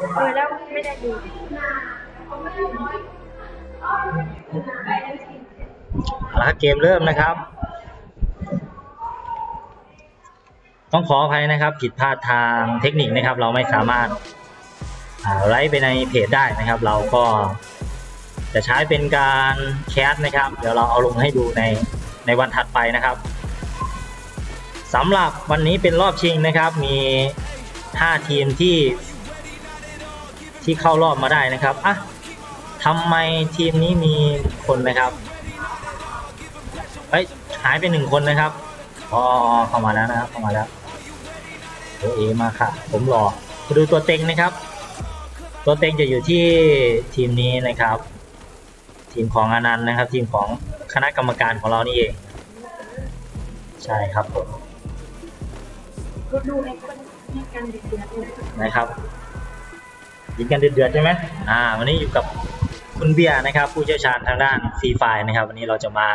เออแล้วไม่ได้ดูเอาละครับเกมเริ่มนะครับ ต้องขออภัยนะครับผิดพลาดทางเทคนิคนะครับ เราไม่สามารถไลฟ์ไปในเพจได้นะครับ เราก็จะใช้เป็นการแคสนะครับ เดี๋ยวเราเอาลงให้ดูในในวันถัดไปนะครับสำหรับวันนี้เป็นรอบชิงนะครับมี 5 ทีมที่ ที่เข้ารอบมาได้นะครับอะทำไมทีมนี้มีคนนะครับเฮ้ยหายไปหนึ่งคนนะครับอ๋อเข้ามาแล้วนะครับเข้ามาแล้วโอเอมาค่ะ ผมรอมาดูตัวเต็งนะครับ ตัวเต็งจะอยู่ที่ทีมนี้นะครับ ทีมของอนันต์นะครับ ทีมของคณะกรรมการของเรานี่เอง ใช่ครับผมนะครับ ยิงกันเดือดๆใช่ไหมอ่า วันนี้อยู่กับคุณเบียร์นะครับ ผู้เชี่ยวชาญทางด้านฟรีไฟนะครับ วันนี้เราจะมา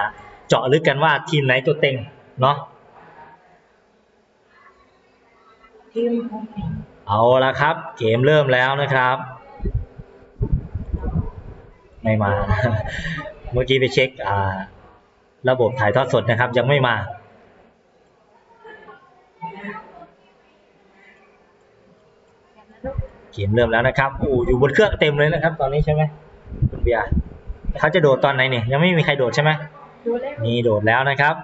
เจาะลึกกันว่าทีมไหนตัวเต็งเนาะทีมเอาละครับ เกมเริ่มแล้วนะครับ ไม่มา เมื่อกี้ไปเช็ค อ่า ระบบถ่ายทอดสดนะครับ ยังไม่มา เกมเริ่มแล้วนะครับโอ้อยู่บนเครื่องเต็มเลยนะครับ ตอนนี้ใช่ไหมคุณเบียร์เขาจะโดดตอนไหนเนี่ยยังไม่มีใครโดดใช่ไหมดูแล้วนี่โดดแล้วนะครับ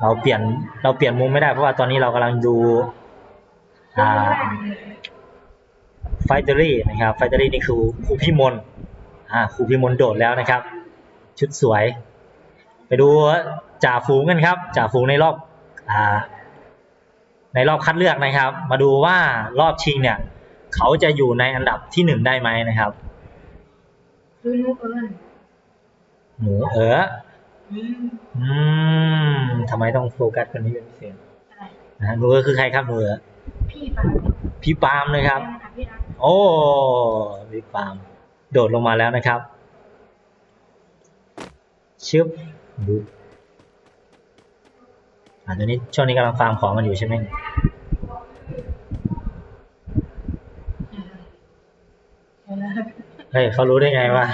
เราเปลี่ยนเราเปลี่ยนมุมไม่ได้เพราะว่าตอนนี้เรากำลังดูอ่าไฟเตอรี่นะครับไฟเตอรี่นี่คือครูพี่มนอ่าครูพี่มนโดดแล้วนะครับ ชุดสวย ไปดูจ่าฝูงกันครับจ่าฝูงในรอบอ่า ในรอบคัดเลือกนะครับ มาดูว่ารอบชิงเนี่ย เขาจะอยู่ในอันดับที่หนึ่งได้ไหมนะครับดูนูเอิญหนูเอ๋ออืมอืมทำไมต้องโฟกัสคนนี้เป็นพิเศษอะไรนะฮะหนูเอ๋อคือใครครับหนูเอ๋อพี่ปาพี่ปาล์มนะครับพี่รักโอ้พี่ปาล์มโดดลงมาแล้วนะครับชึบดู อ่าตอนนี้ช่วงนี้กำลังฟาร์มของมันอยู่ใช่ไหมเฮ้ยเขารู้ได้ไงว่า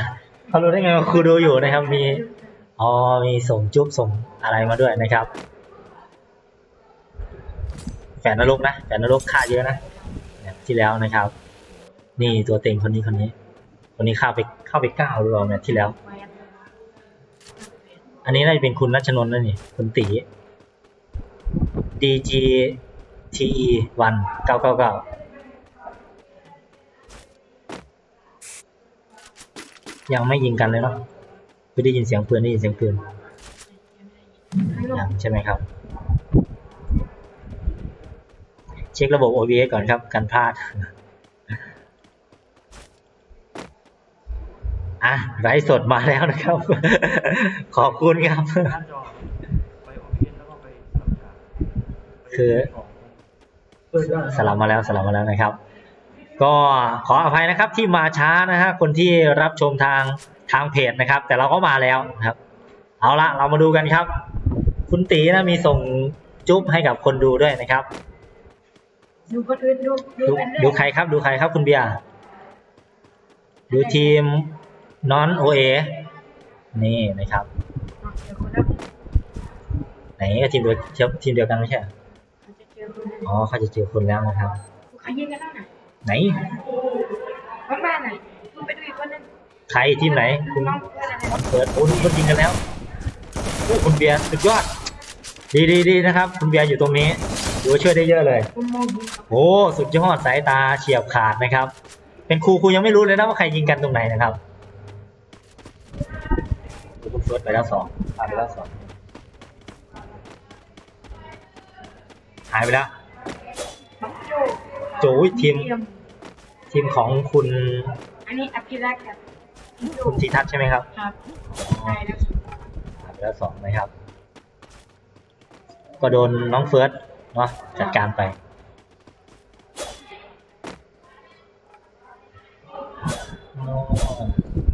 เขารู้ได้ไงว่าครูดูอยู่นะครับ มีอ๋อมีส่งจุ๊บส่งอะไรมาด้วยนะครับ แฝนนรกนะแฝนนรกค่าเยอะนะที่แล้วนะครับ นี่ตัวเต็งคนนี้คนนี้ คนนี้เข้าไปเข้าไปก้าหรือเปล่าเนี่ยที่แล้ว อันนี้น่าจะเป็นคุณรัชนนท์แล้วนี่คุณตี DG TE วันเก้าเก้าเก้ายังไม่ยิงกันเลยเนาะไม่ได้ยินเสียงปืนได้ยินเสียงปืนยังใช่ไหมครับ เช็คระบบ OBS ก่อนครับกันพลาดอะไลฟ์สดมาแล้วนะครับ ขอบคุณครับ หน้าจอไปโอเพียนแล้วก็ไปทำการ คือสลับมาแล้วสลับมาแล้วนะครับ ก็ขออภัยนะครับที่มาช้านะฮะคนที่รับชมทางทางเพจนะครับ แต่เราก็มาแล้วนะครับ เอาละเรามาดูกันครับ คุณตีนะมีส่งจุ๊บให้กับคนดูด้วยนะครับ ดูคนอื่นดูดูดูอันดูใครครับ ดูใครครับคุณเบียร์ดูทีมนอนโอเอนี่นะครับเดี๋ยวคนละไหนก็ทีมเดียวทีมเดียวกันไม่ใช่เหรอเขาจะเจ อคนนึงอ๋อเขาจะเจอคนแล้วนะครับเขายิงกันแล้วน่ะไหนบ้านบ้านไหนมึงไปดูอีกคนนึงใครทีมไหนคุณน้องเพื่อนอะไรเปิดโอ้นี่คนยิงกันแล้วโอ้คุณเบียร์สุดยอด ดีดีดีนะครับ คุณเบียร์อยู่ตรงนี้ดูว่าช่วยได้เยอะเลยคุณมองยิงเขาโอ้สุดยอดสายตาเฉียบขาดนะครับ เป็นครูครูยังไม่รู้เลยนะว่าใครยิงกันตรงไหนนะครับคุณเฟิร์สไปแล้วสองพาไปแล้วสอง หายไปแล้วบักโจโจ้ยทีมเยี่ยทีมของคุณอันนี้อภิรักษ์กับพี่โจคุณทีทัศน์ใช่ไหมครับครับใช่แล้วหายไปแล้วสองนะครับ ก็โดนน้องเฟิร์สเนาะจัดการไป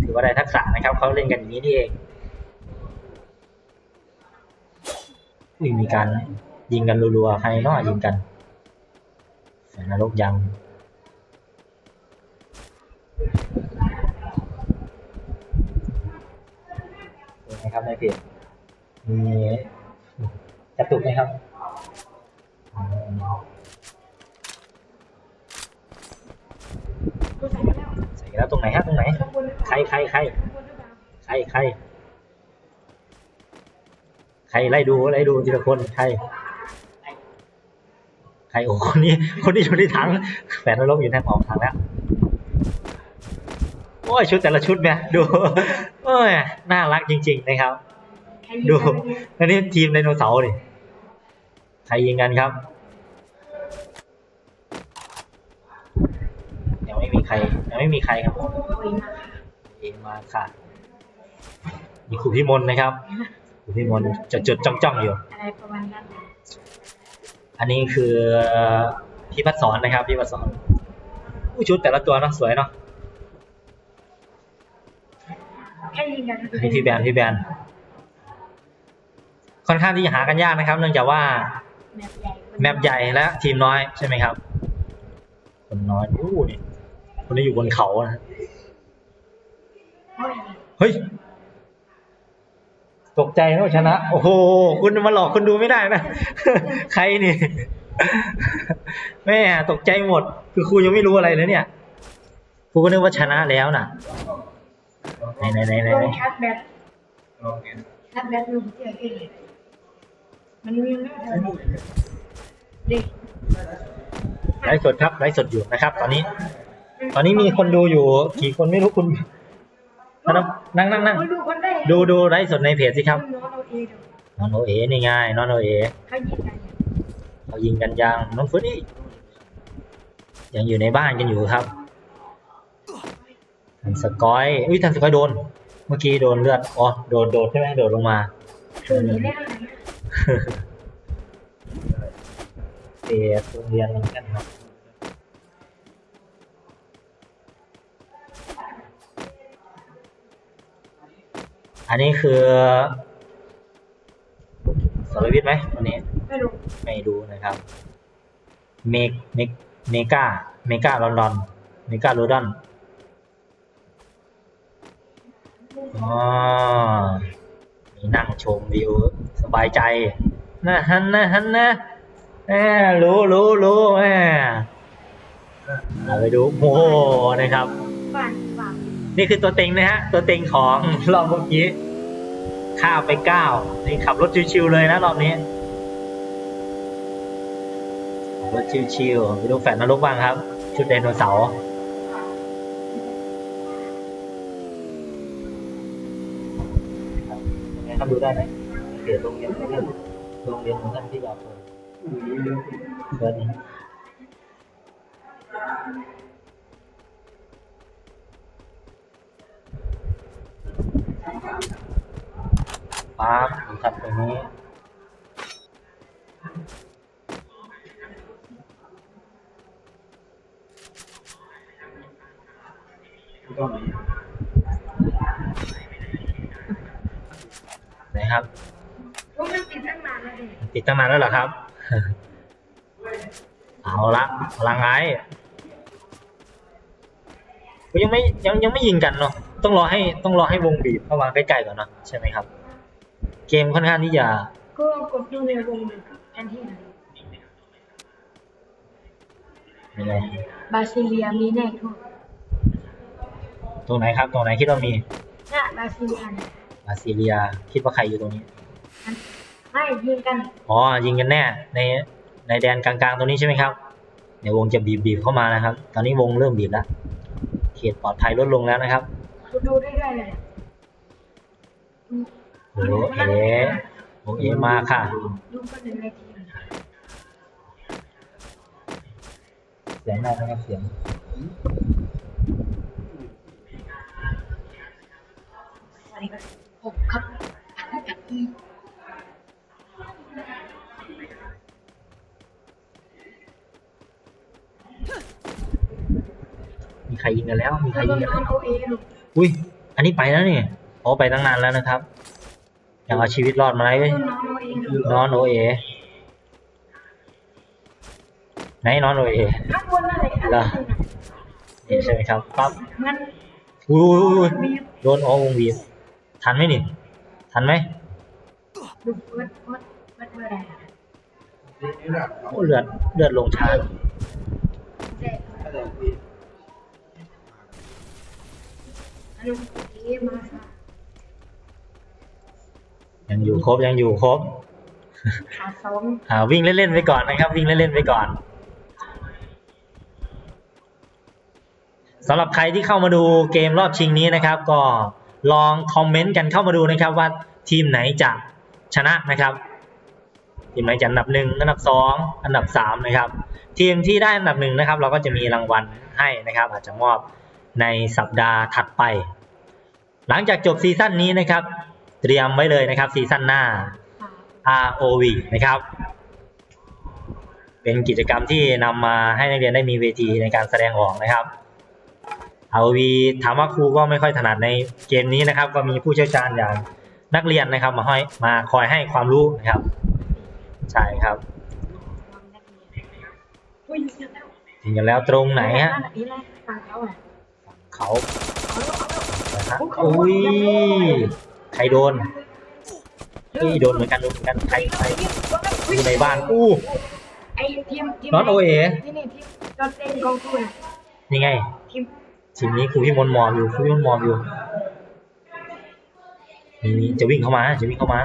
ถือว่าได้ทักษะนะครับเขาเล่นกันอย่างนี้นี่เองอุ้ยมีการ ยิงกันรัวๆ ใครเนาะยิงกันแสารโลกยังนะครับในเพจมีกระตุกไหมครับใส่แล้วตรงไหนฮะตรงไหน ใครใครใครใครใครใครไล่ดูไล่ดูทีละคนใคร ใครโอ้คนนี้ คนนี้อยู่ในถังแฝดนรกอยู่ในออกทางแล้วโอ้ยชุดแต่ละชุดเนี่ยดูโอ้ยน่ารักจริง ๆ นะครับ ดูอันนี้ทีมไดโนเสาร์นี่ใครยิงกันครับยังไม่มีใครยังไม่มีใครครับเองมาค่ะมีครูพิมลนะครับครูพิมลจดจดจ้องจ้องๆอยู่อะไรประมาณนั้น อันนี้คือพี่พัดสอนนะครับพี่พัดสอนอู้ชุดแต่ละตัวเนาะสวยเนาะแค่ยิงกันอันนี้พี่แบนพี่แบนค่อนข้างที่จะหากันยากนะครับ เนื่องจากว่าแมปใหญ่แมปใหญ่และทีมน้อยใช่ไหมครับ คนน้อยอู้นี่คนนี้อยู่บนเขานะโอ้ยเฮ้ย ตกใจนะว่าชนะ โอ้โห คุณมาหลอกคนดูไม่ได้นะ ใครนี่ แม่ตกใจหมด คือครูยังไม่รู้อะไรเลยเนี่ย ครูก็นึกว่าชนะแล้วน่ะ ไหนไหนไหนไหนลไหนงชาร์จแบตชาร์จแบตลงเสียเองมันมีเรื่องเด็กไลฟ์สดครับไลฟ์สดอยู่นะครับ ตอนนี้ ตอนนี้มีคนดูอยู่ กี่คนไม่รู้คุณนั่งนั่งนั่งโอ้ย ดูคนได้ดูดูไลฟ์สดในเพจสิครับ น้องเอาเองเดี๋ยวนอนโอเอนี่ไงนอนโอเอเขายิงกันเนี่ยเขายิงกันยังน้องฟุตนี่ยังอยู่ในบ้านกันอยู่ครับทันสกอยอุ้ยทันสกอยโดน เมื่อกี้โดนเลือดอ๋อโดดโดดใช่ไหมโดดลงมา คือหนีได้ไหมเอโรงเรียนเหมือนกันครับ อันนี้คือสรวิทย์ไหมวันนี้ ไม่รู้ไม่ดูนะครับ เมกเมกเมกาเมกาลอนดอนเมกาโลดอนอ๋อมีนั่งชมวิวสบายใจนะฮันนะฮันนะแหมรู้รู้รู้แหมเอาไปดูโอ้โหนะครับบ้า นี่คือตัวเต็งนะฮะ ตัวเต็งของรอบเมื่อกี้ข้าวไปเก้านี่ขับรถชิวๆเลยนะรอบนี้รถชิวๆไปดูแฟนนรกบ้างครับ ชุดไดโนเสาร์ยังไงครับดูได้ไหมเดี๋ยวโรงเรียนท่านโรงเรียนของท่านที่อยากเปิดเปิดนี่ ป๊าบดูครับตรงนี้ไหนครับว่ามันติดตั้งนานแล้วดิติดตั้งนานแล้วเหรอครับ เอาละพลังไอ้ก็ยังไม่ยังยังไม่ยิงกันเนาะ ต้องรอให้ต้องรอให้วงบีบเข้ามาใกล้ๆก่อนเนาะใช่ไหมครับ เกมค่อนข้างที่จะก็กดดูในวงหนึ่งแทนที่ไหนยังไงบาซิเลียมีแน่ทุกตรงไหนครับ ตรงไหนคิดว่ามีเนี่ยบาซิเลียเนี่ยบาซิเลีย คิดว่าใครอยู่ตรงนี้อันไม่ยิงกันอ๋อยิงกันแน่ในในแดนกลางๆตรงนี้ใช่ไหมครับเดี๋ยววงจะบีบบีบเข้ามานะครับ ตอนนี้วงเริ่มบีบแล้วเขตปลอดภัยลดลงแล้วนะครับ กูดูได้ด้วยเลยโอ้เอ๋โอเอมาค่ะดูคนหนึ่งในทีมเสียงได้ไหมครับเสียงสวัสดีครับผมครับ ใครยิงกันแล้ว มีใครแล้วยิก็งกันน้แล้อวงโอเอลูกอุ้ย อันนี้ไปแล้วนี่โอ้ไปตั้งนานแล้วนะครับยังเอาชีวิตรอดมาได้เว้ยน้องโอเอลูกนอนโอเอ ไหนนอนโอเอข้างบนอะไรอะไรเหรอเนี่ยเห็นใช่ไหมครับปั๊บมันอุ้ยมีโดนโอวงบีบทันไหมนี่ทันไหมดูวัดวัดวัดเมื่อไรอะโอ้เลือดเลือดลงช้า เด็กอันนี้เอ๊ะมาค่ะยังอยู่ครบยังอยู่ครบขาซ้อมอ่าวิ่งเล่นๆไปก่อนนะครับ วิ่งเล่นๆไปก่อนสำหรับใครที่เข้ามาดูเกมรอบชิงนี้นะครับ ก็ลองคอมเมนต์กันเข้ามาดูนะครับ ว่าทีมไหนจะชนะนะครับ ทีมไหนจะอันดับหนึ่งอันดับสองอันดับสามนะครับ ทีมที่ได้อันดับหนึ่งนะครับ เราก็จะมีรางวัลให้นะครับ อาจจะมอบ ในสัปดาห์ถัดไป หลังจากจบซีซั่นนี้นะครับ เตรียมไว้เลยนะครับซีซั่นหน้าค่ะ ROV นะครับ เป็นกิจกรรมที่นำมาให้นักเรียนได้มีเวทีในการแสดงออกนะครับ ROV ถามว่าครูก็ไม่ค่อยถนัดในเกมนี้นะครับ ก็มีผู้เชี่ยวชาญอย่างนักเรียนนะครับ มาให้มาคอยให้ความรู้นะครับ ใช่ครับความนักเรียนอุ้ยเสร็จแล้วถึงกันแล้วตรงไหนฮะนี่แหละฟัง เขาอะเขาเอาแล้วเอาแล้วนะฮะอุ้ยใครโดนนี่โดนเหมือนกันโดนเหมือนกันใครใครอยู่ในบ้านอู้ไอ้ทีมทีมน้องโอเอ๋ที่นี่ทีมรถเต้นกองทุนนี่ไงทีมทีมนี้ครูพี่มนต์มองอยู่ครูพี่มนต์มองอยู่นี่นี่จะวิ่งเข้ามาจะวิ่งเข้ามา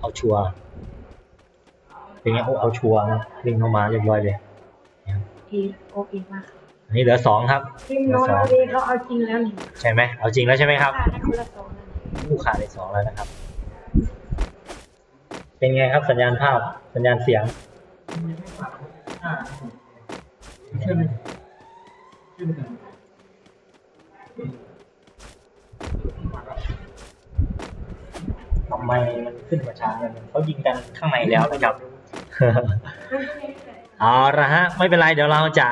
เอาชัวร์เป็นไงโอ้เอาชัวร์นะวิ่งเข้ามาเรียบร้อยเลยทีมโอเอมาก อันนี้เหลือสองครับ ทีมเหลืโนอสนองโอเอเขาเอาจริงแล้วนี่ใช่ไหมเอาจริงแล้วใช่ไหมครับ ขาดได้คนละสองแล้วนี่ผู้ขาดในสองแล้วนะครับ เป็นไงครับสัญญาณภาพสัญญาณเสียง ทำไมมันขึ้นมาช้าเลยเขายิงกันข้างในแล้วนะครับ เอาละฮะ ไม่เป็นไร เดี๋ยวเราจะ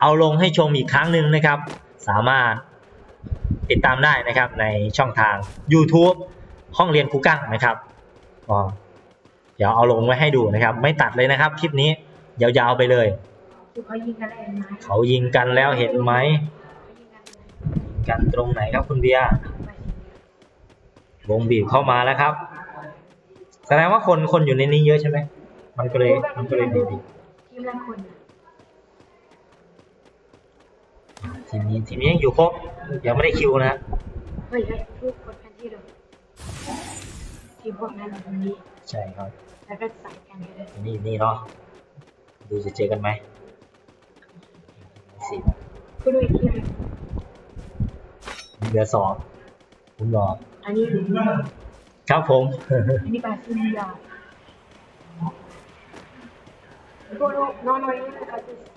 เอาลงให้ชมอีกครั้งหนึ่งนะครับ สามารถติดตามได้นะครับในช่องทาง YouTube ห้องเรียนครูกั้งนะครับก็เดี๋ยวเอาลงไว้ให้ดูนะครับ ไม่ตัดเลยนะครับ คลิปนี้ยาวๆไปเลย เขายิงกันแล้วเห็นไหมเขายิงกันแล้วเห็นไหมยิงกันตรงไหนครับคุณเบียร์วงบีบเข้ามาแล้วครับ แสดงว่าคนคนอยู่ในนี้เยอะใช่ไหมมันก็เลยมันก็เลยบีบทีมละคนนะ ทีมนี้ทีมนี้ยังอยู่ครบยังไม่ได้คิวนะฮะเฮ้ยเฮ้ยทุกคนกันที่เดิมทีมพวกนั้นตรงนี้ใช่ครับแล้วก็ใส่กันเลยนี่นี่เนาะดูจะเจอกันไหมสี่ก็ดูอีกทีหนึ่งเหลือสองผมรออันนี้ครับผม อันนี้ปลาซิมยาก็ดูน้องน้อยนี่เขาจะ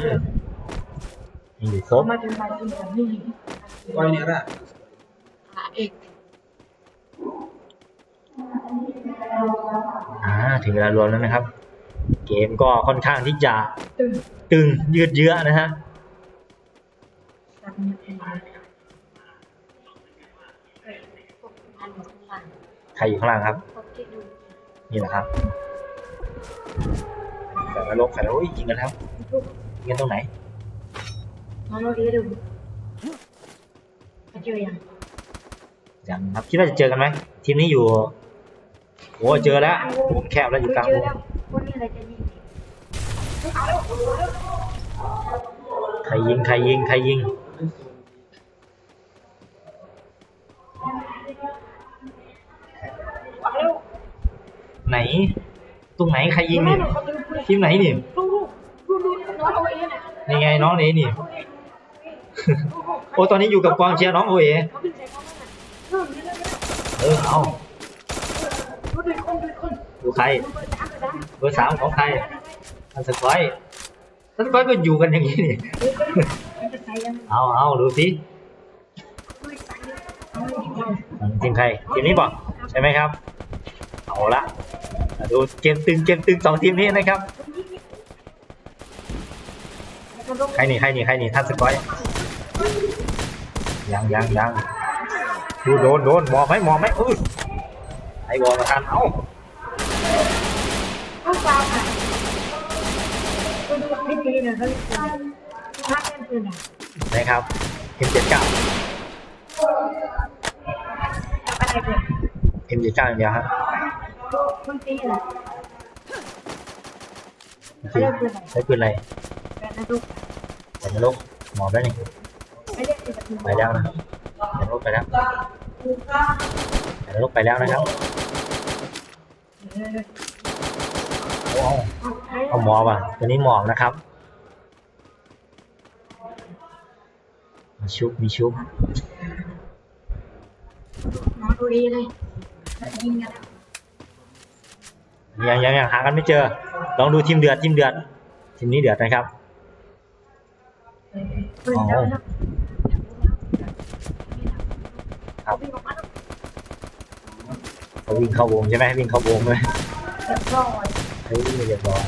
ยังอยู่ครบมาถึงปลาซิมยานี่ Quay nè ra. ขาเอกอ่าถึงเวลารวมแล้วนะครับ เกมก็ค่อนข้างที่จะตึงตึงยืดเยื้อนะฮะสับเนื้อเป็นเฮ้ยพวกอันข้างหลังใครอยู่ข้างล่างครับพวกที่ดูนี่แหละครับใส่นรกใส่นรกยิงกันครับ พวกยิงกันตรงไหนน้องน้อยดูเขาเจอยังยังครับคิดว่าจะเจอกันไหมทีมนี้อยู่โอ้เจอแล้ววงแคบแล้วอยู่กลางเจวองแล้วคนนี้อะไรจะยิงเอาแล้วเอาแล้วใครยิงใครยิงใครยิงเอาแล้วไหน ตรงไหนใครยิงนี่ทีมไหนนี่ ดูดูดูน้องเอาเอง น่ะนี่ไงน้องนี่นี่ โอ้ตอนนี้อยู่กับกองเชียร์น้องโอเอเขาเป็นใครเขาบ้างน่ะเออนี่เลยเออเอาดูดูคนดูคนดูใครเบอร์สามเบอร์สามเบอร์สามของใครอันสกอยอันสกอยก็อยู่กันอย่างนี้นี่เออมันจะใส่ยังเอาเอาดูสิดูใส่เอาเลยเอาอืมทีมใครทีมนี้ป่ะใช่ไหมครับ เอาละมาดูเกมตึงเกมตึงสองทีมนี้นะครับ ใครนี่ใครนี่ใครนี่ท่านสกอยยังยังยังดูโดนโดนมองไหมมองไหมอุ้ยไอ้บอลมาทันเอ้าเอาฟาวค่ะดูดูไม่ดีนะเขาเล่นปืนถ้าเล่นปืนอะนะครับทีมเจ็ดเก้าอะไรเกิด M79 อย่างเดียวครับมึงตีเหรอไม่ได้เกิดอะไรใช้ปืนอะไร แบบนั้นลูกแต่นรกหมอบแล้วนี่ไม่ได้เกิดแบบนี้ไปแล้วนะแต่นรกไปแล้วแต่นรกไปแล้วนะครับโอ้เอาหมอบอะตัวนี้หมอบนะครับมีชุบมีชุบนอนดูดีเลยยิงกันยังยังยังหากันไม่เจอ ลองดูทีมเดือดทีมเดือดทีมนี้เดือดนะครับ ปืนแล้วนะครับวิ่งออกมาแล้วเขาวิ่งเข้าวงใช่ไหมวิ่งเข้าวงเลยเรียบร้อยเฮ้ยเรียบร้อย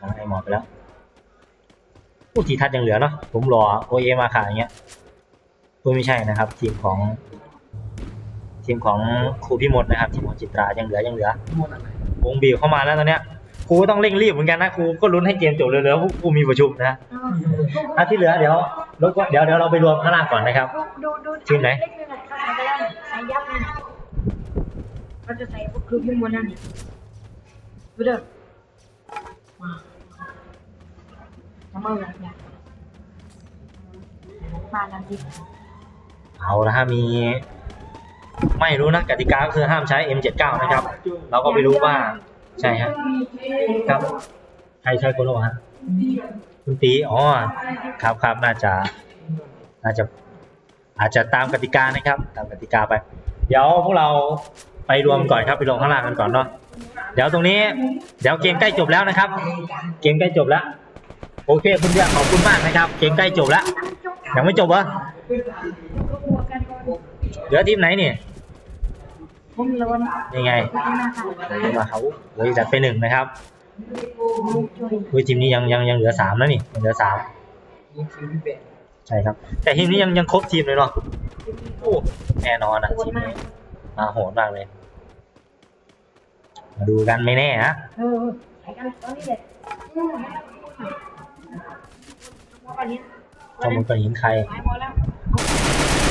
น้องไอหมอไปแล้วผู้ทีทัศน์ยังเหลือเนาะผมรอโอเอมาค่ะอย่างเงี้ยตัวไม่ใช่นะครับ ทีมของ ทีมของครูพี่มดนะครับทีมของจิตรายังเหลือยังเหลือวงบีบเข้ามาแล้วตอนเนี้ยครูก็ต้องเร่งรีบเหมือนกันนะครูก็ลุ้นให้เกมจบเร็วๆเพราะครูมีประชุมนะอะที่เหลือเดี๋ยวรบกวนเดี๋ยวเดี๋ยวเราไปรวมข้างล่างก่อนนะครับ ดูดูทีมไหน เล็กนึงอะเขาใส่ไปแล้วใส่ยับเลยเราจะใส่พวกครูพิมพ์บนนั่นดูเด้อมาน้ำมันอยากอยากมาแล้วดิเอาละฮะมี ไม่รู้นะกติกาก็คือห้ามใช้ M79 นะครับ เราก็ไม่รู้ว่าใช่ฮะครับใครใช้โคโลฮะคุณตีอ๋อครับครับน่าจะน่าจะอาจจะตามกติกานะครับ ตามกติกาไป เดี๋ยวพวกเราไปรวมก่อนครับไปรวมข้างล่างกันก่อนเนาะเดี๋ยวตรงนี้ เดี๋ยวเกมใกล้จบแล้วนะครับ เกมใกล้จบแล้ว โอเคคุณเดียขอบคุณมากนะครับ เกมใกล้จบแล้วยังไม่จบเหรอ เหลือทีมไหนเนี่ยผมโลนยังไงไม่น่าค่ะมาเขาเฮ้ยจัดไปหนึ่งนะครับเฮ้ยทีมนี้ยังยังยังเหลือสามแล้วนี่ยังเหลือสามใช่ครับ แต่ทีมนี้ยังยังครบทีมเลยเนาะโอ้แน่นอนอะทีมนี้มาโหดมากเลย มาดูกันไม่แน่ฮะเออใส่กันตอนนี้เลยอืมวันนี้ข้อมูลก้อนหินใคร หายหมดแล้ว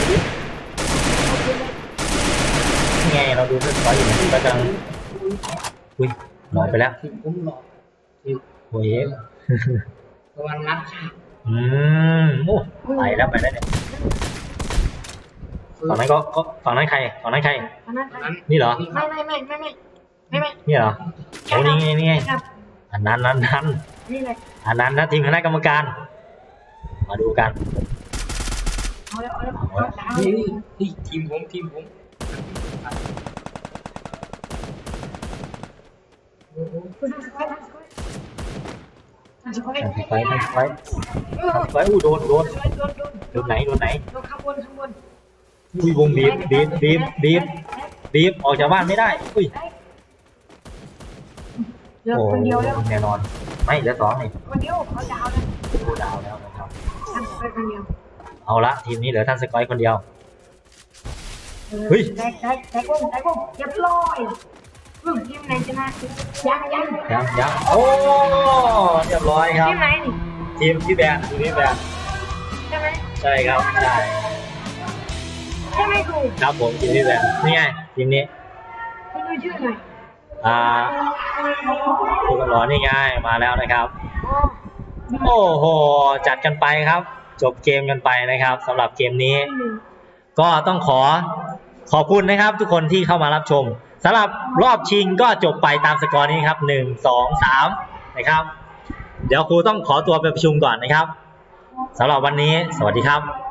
นี่ ไงเราดูเรื่องสอยอยู่นะก็กำลังอุ้ยหลอยไปแล้วถึงผมหลอกโอ้ยประมาณนัดอืมโอ้ไปแล้วไปแล้วเนี่ยฝั่งนั้นก็ก็ฝั่งนั้นใครฝั่งนั้นใครตอนนั้นนั้นนี่เหรอ ไม่ไม่ไม่ไม่ไม่ไม่ไม่นี่เหรอโอ้นี่ไงนี่ไงครับอันนั้นนั้นนั้นนี่เลยอันนั้นนะทีมคณะกรรมการ มาดูกันเอาแล้วเอาแล้วเอาแล้วเอานี่แล้วนี่ทีมผมทีมผมคุณ ทำสกอยทำสกอยทำสกอยทำไฟทำไฟเออทำไฟอู้โดนโดนโดนโดนไหนโดนไหนโดนข้างบนข้างบนอุ้ยวงบีบบีบบีบบีบบีบออกจากบ้านไม่ได้อุ้ยเหลือโอ้คนเดียวแล้วแน่นอน ไม่เหลือสองนี่คนเดียวเขาจะเอาแล้วดาวแล้วนะครับทำสกอยคนเดียวเอาละทีมนี้เหลือท่านสกอยคนเดียว เออเฮ้ยแตกแตกแตกวงแตกวงเรียบร้อยลูกทีมไหนชนะยังยังยังยังโอ้เรียบร้อยครับทีมไหนนี่ทีมพี่แบนทีมพี่แบนใช่ไหมใช่ครับใช่ใช่ไหมครูครับผมทีมพี่แบนนี่ไงทีมนี้คุณดูชื่อหน่อยอ่าคุณกำลอนี่ไงมาแล้วนะครับอ๋อโอ้โหจัดกันไปครับ จบเกมกันไปนะครับสำหรับเกมนี้หนึ่งก็ต้องขอ ขอบคุณนะครับทุกคนที่เข้ามารับชมสำหรับรอบชิงก็จบไปตามสกอร์นี้ครับหนึ่งสองสามนะครับ เดี๋ยวครูต้องขอตัวไปประชุมก่อนนะครับสำหรับวันนี้สวัสดีครับ